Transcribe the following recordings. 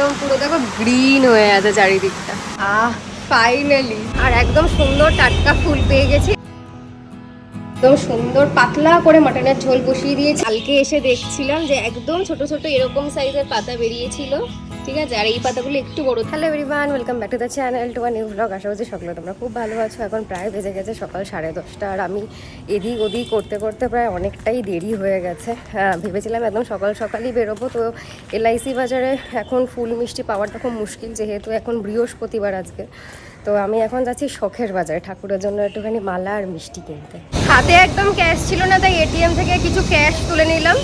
একদম পুরো দেখো গ্রিন হয়ে আছে চারিদিকটা। আহ ফাইনালি আর একদম সুন্দর টাটকা ফুল পেয়ে গেছি। একদম সুন্দর পাতলা করে মাটনের ঝোল বসিয়ে দিয়েছি। কালকে এসে দেখছিলাম যে একদম ছোট ছোট এরকম সাইজের পাতা বেরিয়েছিল। ঠিক আছে? আর এই পাতাগুলো একটু বড়। Hello everyone welcome back to the channel to new blog আশা করছি সকলে তোমরা খুব ভালো আছো। এখন প্রায় বেজে গেছে সকাল সাড়ে দশটা, আর আমি এদিক ওদিক করতে করতে প্রায় অনেকটাই দেরি হয়ে গেছে। হ্যাঁ ভেবেছিলাম একদম সকাল সকালই বেরোবো, তো এলআইসি বাজারে এখন ফুল মিষ্টি পাওয়াটা খুব মুশকিল, যেহেতু এখন বৃহস্পতিবার আজকে। তো আমি এখন যাচ্ছি শখের বাজারে, ঠাকুরের জন্য একটুখানি মালা আর মিষ্টি কিনতে। হাতে একদম ক্যাশ ছিল না, তাই এটিএম থেকে কিছু ক্যাশ তুলে নিলাম।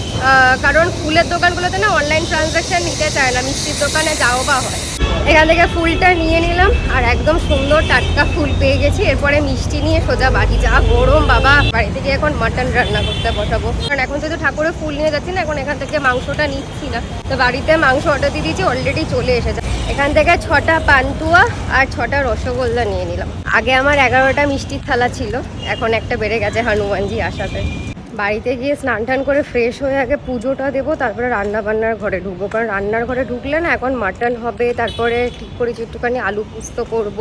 কারণ ফুলের দোকানগুলোতে না অনলাইন ট্রানজাকশন নিতে চায় না, মিষ্টির দোকানে যাও বা হয়। এখান থেকে ফুলটা নিয়ে নিলাম, আর একদম সুন্দর টাটকা ফুল পেয়ে গেছি। এরপরে মিষ্টি নিয়ে সোজা বাড়ি যা গরম, বাবা! বাড়ি থেকে এখন মাটন রান্না করতে বসাবো। কারণ এখন যেহেতু ঠাকুরের ফুল নিয়ে যাচ্ছি না, এখন এখান থেকে মাংসটা নিচ্ছি না। তো বাড়িতে মাংস অর্ডার দিয়ে দিয়েছি অলরেডি চলে এসেছে। এখান থেকে ছটা পান্তুয়া আর ছটা রসগোল্লা নিয়ে নিলাম। আগে আমার এগারোটা মিষ্টির থালা ছিল, এখন একটা বেড়ে গেছে হনুমানজি আসাতে বাড়িতে গিয়ে স্নান টান করে ফ্রেশ হয়ে আগে পুজোটা দেবো, তারপরে রান্না বান্নার ঘরে ঢুকবো। কারণ রান্নার ঘরে ঢুকলে না এখন মাটন হবে, তারপরে ঠিক করেছি একটুখানি আলু পুস্ত করব,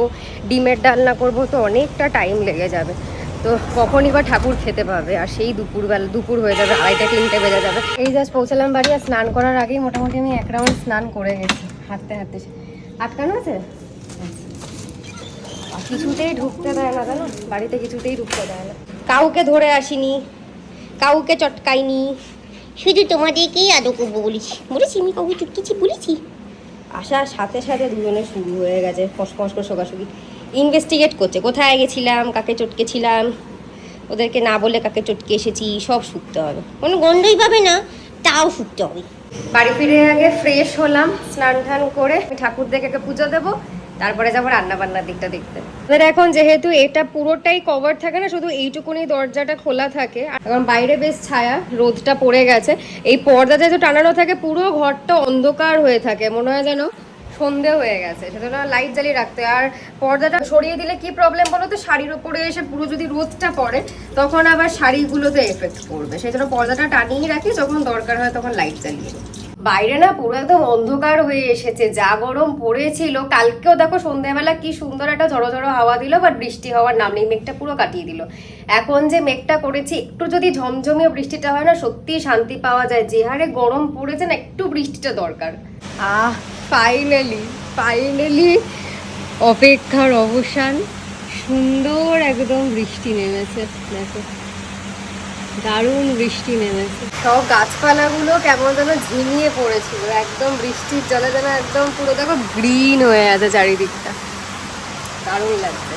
ডিমের ডালনা করব, তো অনেকটা টাইম লেগে যাবে। তো কখনই বা ঠাকুর খেতে পাবে, আর সেই দুপুরবেলা, দুপুর হয়ে যাবে আড়াইটা, তিনটে বেজে যাবে। এই জাস্ট পৌঁছালাম বাড়ি আর স্নান করার আগেই মোটামুটি আমি এক রাউন্ড স্নান করে গেছি। হাঁটতে হাঁটতে আটকানো আছে? কিছুতেই ঢুকতে দেয় না, জানো? বাড়িতে কিছুতেই ঢুকতে দেয় না। কাউকে ধরে আসিনি, কাউকে চটকাইনি। শুধু তোমাদেরকেই আদৌ করব বলেছি। বলেছি, আমি কাউকে চুটকিছি বলেছি। আসার সাথে সাথে দুজনে শুরু হয়ে গেছে ফস ফস করে শোকাশুকি। ইনভেস্টিগেট করছে, কোথায় গেছিলাম, কাকে চটকেছিলাম? ওদেরকে না বলে কাকে চটকে এসেছি, সব শুকতে হবে। কোনো গন্ধই পাবে না, তাও শুকতে হবে। বাড়ি ফিরে আগে ফ্রেশ হলাম, স্নান টান করে ঠাকুর দেখে পুজো দেবো, তারপরে যাব রান্না বান্নার দিকটা দেখতে। এবার এখন যেহেতু এটা পুরোটাই কভার থাকে না, শুধু এইটুকুনি দরজাটা খোলা থাকে এখন বাইরে বেশ ছায়া, রোদটা পড়ে গেছে। এই পর্দা যেহেতু টানানো থাকে, পুরো ঘরটা অন্ধকার হয়ে থাকে, মনে হয় যেন সন্ধে হয়ে গেছে, সেজন্য লাইট জ্বালিয়ে রাখতে। আর পর্দাটা সরিয়ে দিলে কি প্রবলেম বলো তো? শাড়ির ওপরে এসে পুরো যদি রোদটা পড়ে, তখন আবার শাড়িগুলোতে এফেক্ট পড়বে। সেই জন্য পর্দাটা টানিয়ে রাখি, যখন দরকার হয় তখন লাইট জ্বালিয়ে। বাইরে না পুরো একদম অন্ধকার হয়ে এসেছে, যা গরম পড়েছিল। কালকেও দেখো সন্ধ্যাবেলা কি সুন্দর একটা ঝড়ো ঝড়ো হাওয়া দিল বাট বৃষ্টি হওয়ার নাম নেই, মেঘটা পুরো কাটিয়ে দিল। এখন যে মেঘটা করেছি, একটু যদি ঝমঝমিয়ে বৃষ্টিটা হয় না সত্যি শান্তি পাওয়া যায়। যে হারে গরম পড়েছে না, একটু বৃষ্টিটা দরকার। আহ ফাইনালি ফাইনালি অপেক্ষার অবসান। সুন্দর একদম বৃষ্টি নেমেছে দেখো। দারুণ বৃষ্টি নেমেছে। সব গাছপালাগুলো কেমন যেন ঝিমিয়ে পড়েছিল। একদম বৃষ্টির জলে যেন একদম পুরো দেখো গ্রিন হয়ে আছে চারিদিকটা। দারুণ লাগছে।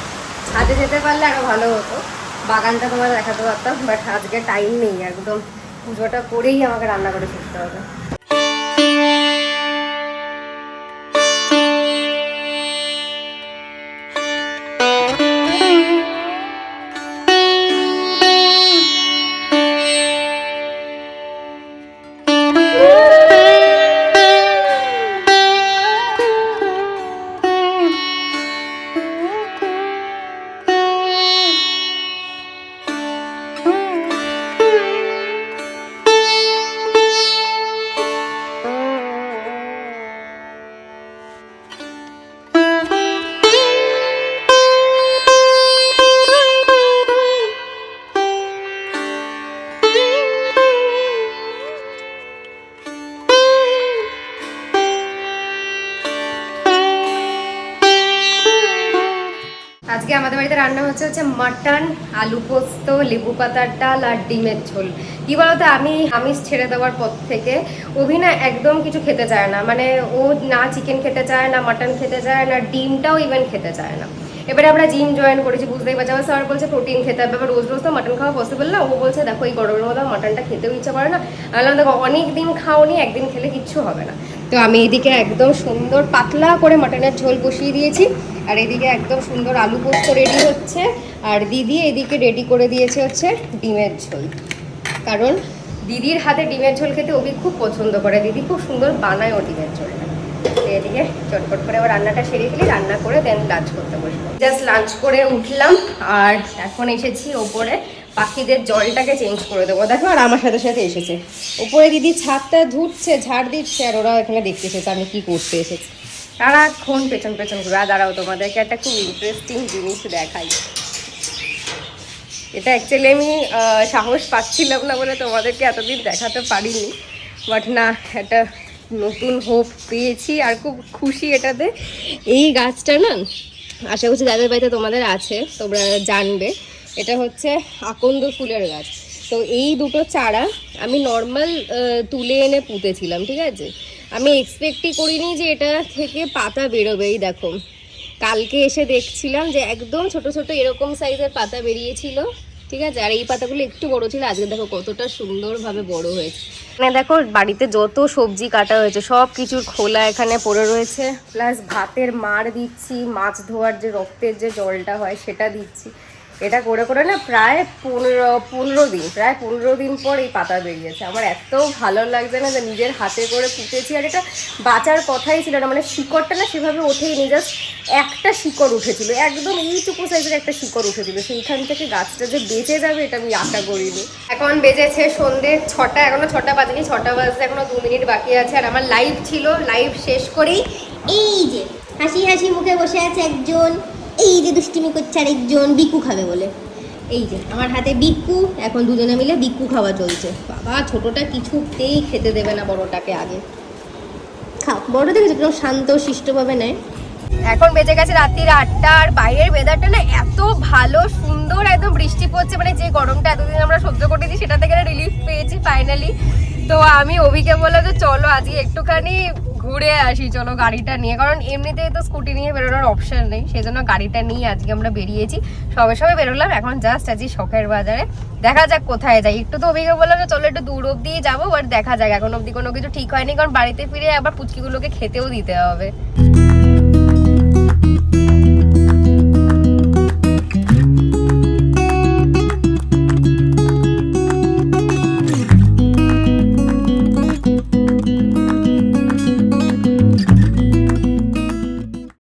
ছাদে যেতে পারলে আরও ভালো হতো। বাগানটা তোমার দেখাতে পারতাম বাট আজকে টাইম নেই। একদম পুজোটা করেই আমাকে রান্না করে ফিরতে হবে। আমাদের বাড়িতে রান্না হচ্ছে হচ্ছে মাটন, আলু পোস্ত, লেবু পাতার ডাল আর ডিমের ঝোল। কি বলতো, আমি আমিষ ছেড়ে দেওয়ার পর থেকে অভি না একদম কিছু খেতে চায় না। মানে ও না চিকেন খেতে চায়, না মাটন খেতে চায়, না ডিমটাও ইভেন খেতে চায় না। এবারে আমরা জিম জয়েন করেছি, বুঝতেই পারছি। আমার স্যার বলছে প্রোটিন খেতে হবে। রোজ রোজ তো মাটন খাওয়া পসিবল না। ও বলছে, দেখো, এই গরমের মধ্যে মাটনটা খেতেও ইচ্ছা করে না। আমি দেখো অনেক দিন খাওনি, একদিন খেলে কিচ্ছু হবে না। তো আমি এদিকে একদম সুন্দর পাতলা করে মাটনের ঝোল বসিয়ে দিয়েছি, আর এদিকে একদম সুন্দর আলু পোস্ত রেডি হচ্ছে, আর দিদি এদিকে রেডি করে দিয়েছে হচ্ছে ডিমের ঝোল। কারণ দিদির হাতে ডিমের ঝোল খেতে অভি খুব পছন্দ করে, দিদি খুব সুন্দর বানায় ও ডিমের ঝোলটা এদিকে চটপট করে আবার রান্নাটা সেরে ফেলি, রান্না করে দেন লাঞ্চ করতে বসবো। জাস্ট লাঞ্চ করে উঠলাম, আর এখন এসেছি ওপরে পাখিদের জলটাকে চেঞ্জ করে দেবো। দেখো, আর আমার সাথে সাথে এসেছে। উপরে দিদি ছাদটা ধুচ্ছে, ঝাড় দিচ্ছে, আর ওরা এখানে দেখতে এসেছে আমি কি করতে এসেছি। সারাক্ষণ পেছন পেছন ঘুরে। দাঁড়াও, তোমাদেরকে একটা খুব ইন্টারেস্টিং জিনিস দেখাই। এটা অ্যাকচুয়ালি আমি সাহস পাচ্ছিলাম না বলে তোমাদেরকে এতদিন দেখাতে পারিনি। বাট না, একটা নতুন হোপ পেয়েছি, আর খুব খুশি এটাতে। এই গাছটা না, আশা করছি যাদের বাড়িতে তোমাদের আছে, তোমরা জানবে। এটা হচ্ছে আকন্দ ফুলের গাছ। তো এই দুটো চারা আমি নর্মাল তুলে এনে পুঁতেছিলাম, ঠিক আছে? আমি এক্সপেক্টই করিনি যে এটা থেকে পাতা বেরোবে। এই দেখো, কালকে এসে দেখছিলাম যে একদম ছোট ছোট এরকম সাইজের পাতা বেরিয়েছিল, ঠিক আছে? আর এই পাতাগুলো একটু বড় ছিল, আজকে দেখো কতটা সুন্দরভাবে বড় হয়েছে। মানে দেখো, বাড়িতে যত সবজি কাটা হয়েছে, সব কিছুর খোলা এখানে পড়ে রয়েছে। প্লাস ভাতের মার দিচ্ছি, মাছ ধোয়ার যে রক্তের যে জলটা হয়, সেটা দিচ্ছি। এটা করে করে না প্রায় পনেরো পনেরো দিন, প্রায় পনেরো দিন পর এই পাতা বেরিয়েছে। আমার এত ভালো লাগছে না যে নিজের হাতে করে পুঁতেছি আর এটা বাঁচার কথাই ছিল না মানে শিকড়টা না সেভাবে ওঠেইনি জাস্ট একটা শিকড় উঠেছিল, একদম এইটুকু সাইজের একটা শিকড় উঠেছিল। সেইখান থেকে গাছটা যে বেঁচে যাবে এটা আমি আশা করিনি। এখন বেজেছে সন্ধ্যে ছটা, এখনও ছটা বাজেনি, ছটা বাজতে এখনও দু মিনিট বাকি আছে, আর আমার লাইভ ছিল লাইভ শেষ করেই এই যে হাসি হাসি মুখে বসে আছে একজন। এই যে দুষ্টিমি করছে আরেকজন বিকু খাবে বলে। এই যে, আমার হাতে বিক্কু এখন দুজনে মিলে বিক্কু খাওয়া চলছে। বাবা, ছোটটা কিছুতেই খেতে দেবে না বড়টাকে আগে। খাও বড় দেখেছ কীরকম শান্ত, শিষ্টভাবে নেয়? এখন বেজে গেছে রাত্রির আটটা, আর বাইরের ওয়েদারটা না এত ভালো, সুন্দর, একদম বৃষ্টি পড়ছে মানে যে গরমটা এতদিন আমরা সহ্য করতেছি সেটা থেকে রিলিফ পেয়েছি ফাইনালি তো আমি অভিকে বললাম যে, চলো আজকে একটুখানি ঘুরে আসি, চলো গাড়িটা নিয়ে। কারণ এমনিতেই তো স্কুটি নিয়ে বেরোনোর অপশন নেই সেই জন্য গাড়িটা নিয়ে আজকে আমরা বেরিয়েছি। সবে সবে বেরোলাম, এখন জাস্ট আছি শখের বাজারে। দেখা যাক কোথায় যাই। একটু তো অভিজ্ঞ বললাম চলো একটু দূর অব্দি যাব বাট দেখা যাক। এখন অব্দি কোনো কিছু ঠিক হয়নি, কারণ বাড়িতে ফিরে আবার পুচকিগুলোকে খেতেও দিতে হবে।